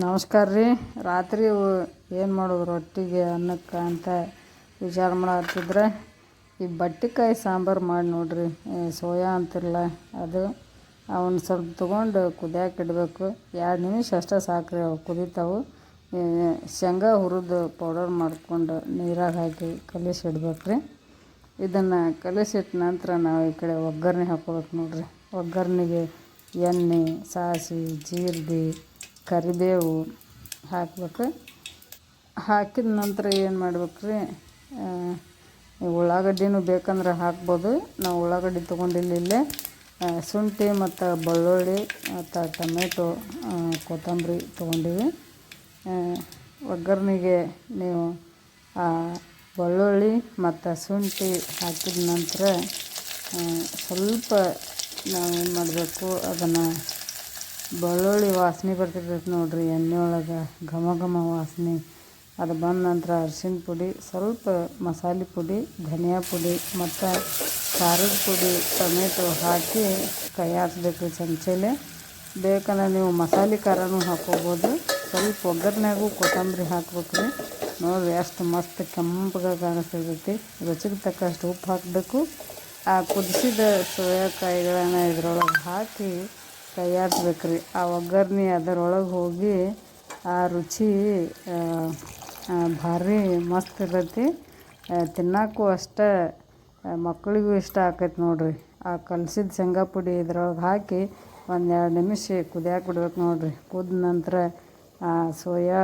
ನಮಸ್ಕಾರ ರೀ. ರಾತ್ರಿ ಏನು ಮಾಡೋದು ರೊಟ್ಟಿಗೆ, ಅನ್ನಕ್ಕೆ ಅಂತ ವಿಚಾರ ಮಾಡತ್ತಿದ್ರೆ, ಈ ಬಟ್ಟಿಕಾಯಿ ಸಾಂಬಾರು ಮಾಡಿ ನೋಡ್ರಿ. ಸೋಯಾ ಅಂತಿರಲ್ಲ ಅದು ಅವನ್ನ ಸ್ವಲ್ಪ ತೊಗೊಂಡು ಕುದಿಯಾಕೆ ಇಡಬೇಕು. ಎರಡು ನಿಮಿಷ ಅಷ್ಟೇ ಸಾಕ್ರಿ ಅವು ಕುದಿತಾವು. ಶೇಂಗಾ ಹುರಿದು ಪೌಡರ್ ಮಾಡಿಕೊಂಡು ನೀರಾಗ ಹಾಕಿ ಕಲಿಸಿ ಇಡ್ಬೇಕು ರೀ ಇದನ್ನು ಕಲಿಸಿಟ್ಟ ನಂತರ ನಾವು ಈ ಕಡೆ ಒಗ್ಗರಣೆ ಹಾಕ್ಕೋಬೇಕು ನೋಡ್ರಿ. ಒಗ್ಗರಣೆಗೆ ಎಣ್ಣೆ, ಸಾಸಿವೆ, ಜೀರಿಗೆ ಕರಿಬೇವು ಹಾಕ್ಬೇಕು. ಹಾಕಿದ ನಂತರ ಏನು ಮಾಡ್ಬೇಕು ರೀ ಉಳ್ಳಾಗಡ್ಡಿನೂ ಬೇಕಂದ್ರೆ ಹಾಕ್ಬೋದು. ನಾವು ಉಳ್ಳಾಗಡ್ಡಿ ತೊಗೊಂಡಿಲ್ಲ ಇಲ್ಲೇ. ಶುಂಠಿ ಮತ್ತು ಬೆಳ್ಳುಳ್ಳಿ ಮತ್ತು ಟೊಮೆಟೊ ಕೊತ್ತಂಬರಿ ತೊಗೊಂಡಿವಿ. ಒಗ್ಗರಣೆಗೆ ನೀವು ಬೆಳ್ಳುಳ್ಳಿ ಮತ್ತು ಶುಂಠಿ ಹಾಕಿದ ನಂತರ ಸ್ವಲ್ಪ ನಾವೇನು ಮಾಡಬೇಕು? ಅದನ್ನು ಬೆಳ್ಳುಳ್ಳಿ ವಾಸನೆ ಬರ್ತಿರ್ತೈತೆ ನೋಡಿರಿ ಎಣ್ಣೆ ಒಳಗೆ ಘಮ ಘಮ ವಾಸನೆ. ಅದು ಬಂದ ನಂತರ ಅರ್ಶಿಣ ಪುಡಿ, ಸ್ವಲ್ಪ ಮಸಾಲೆ ಪುಡಿ, ಧನಿಯಾ ಪುಡಿ ಮತ್ತು ಖಾರದ ಪುಡಿ, ಟೊಮೆಟೊ ಹಾಕಿ ಕೈ ಹಾಕ್ಬೇಕು ಚಮಚೆಲೆ. ಬೇಕಂದ್ರೆ ನೀವು ಮಸಾಲೆ ಖಾರನೂ ಹಾಕೋಬೋದು. ಸ್ವಲ್ಪ ಒಗ್ಗರಣೆಗೂ ಕೊತ್ತಂಬರಿ ಹಾಕ್ಬೇಕು ರೀ. ನೋಡಿರಿ ಎಷ್ಟು ಮಸ್ತ್ ಕೆಂಪಗೆ ಕಾಣಿಸ್ತಿರ್ತೈತಿ. ರುಚಿಗೆ ತಕ್ಕಷ್ಟು ಉಪ್ಪು ಹಾಕಬೇಕು. ಆ ಕುದಿಸಿದ ಸೋಯಾಕಾಯಿಗಳನ್ನು ಇದರೊಳಗೆ ಹಾಕಿ ತಯಾರಿಸ್ಬೇಕು ರೀ ಆ ಒಗ್ಗರ್ಣೆ ಅದರೊಳಗೆ ಹೋಗಿ ಆ ರುಚಿ ಭಾರಿ ಮಸ್ತ್ ಇರ್ತೈತಿ. ತಿನ್ನಕ್ಕೂ ಅಷ್ಟೇ ಮಕ್ಕಳಿಗೂ ಇಷ್ಟ ಆಕೈತೆ ನೋಡಿರಿ. ಆ ಕಲಸಿದ ಶೇಂಗಾ ಪುಡಿ ಇದ್ರೊಳಗೆ ಹಾಕಿ ಒಂದು ಎರಡು ನಿಮಿಷ ಕುದಿಯಾಕೆ ಬಿಡ್ಬೇಕು ನೋಡಿರಿ. ಕುದ ನಂತರ ಸೋಯಾ,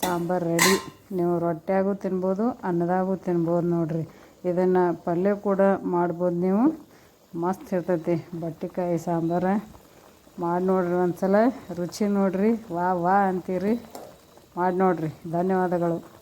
ಸಾಂಬಾರು ರೆಡಿ. ನೀವು ರೊಟ್ಟ್ಯಾಗೂ ತಿನ್ಬೋದು, ಅನ್ನದಾಗೂ ತಿನ್ಬೋದು ನೋಡಿರಿ. ಇದನ್ನು ಪಲ್ಯ ಕೂಡ ಮಾಡ್ಬೋದು ನೀವು. ಮಸ್ತ್ ಇರ್ತೈತಿ ಬಟ್ಟೆಕಾಯಿ ಸಾಂಬಾರು. ಮಾಡಿ ನೋಡ್ರಿ ಒಂದು ಸಲ ರುಚಿ ನೋಡಿರಿ. ವಾ ವಾ ಅಂತೀರಿ. ಮಾಡಿ ನೋಡ್ರಿ. ಧನ್ಯವಾದಗಳು.